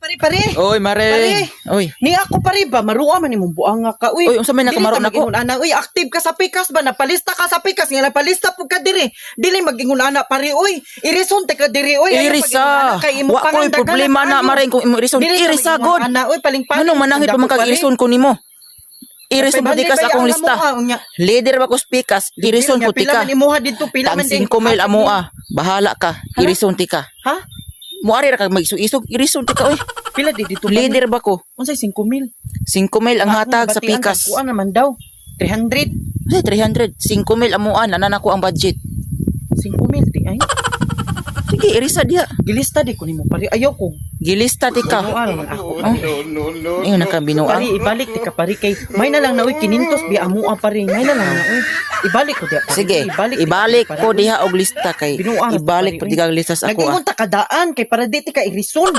Pare pare. Oy, mare. Pare. Oy. Ni ako pare ba maruwa man imong buanga ka. Uy. Uy, unsa may nakamaro nako? mag-ingon ana. Uy, active ka sa pikas ba napalista ka sa pikas nga napalista pud ka diri. Dili magingon ana pare uy. Irison te ka diri uy. Irisa. kay imo Wa ko'y problema na mare kung imo irison. Irisa god. Ana uy paling paling. Anong manangit pa man kag irison ko nimo? Irison pati ka sa akong lista. Leader ba ko speakas, irison ko Pila tika. man imuha dito pila man din. 5 mil amo ah. Bahala ka. Irison tika. Ha? Muari ra kag mag-isog irison tika oy. Pila di dito. Leader ba ko? Unsay 5 mil? 5 mil ang hatag sa pikas. Kuan naman daw. 300. Ay, 300. 5 mil amuan. Nanan ako ang budget. 5 mil di ay. Sige, irisa diha. Gilista di ko nimo pare. Ayaw ko. Gilista tika. Ano man ako. Oh. Ayun, nakabinuang. Pari, ibalik ti ka pari kay may na lang na uy kinintos bi amo ang pari. May na lang na uy. Ibalik ko diha. Sige, ibalik ka, ko diha og lista kay ibalik pati kag lista sa ako. Nag-ingon ta kadaan kay para di ti ka irison.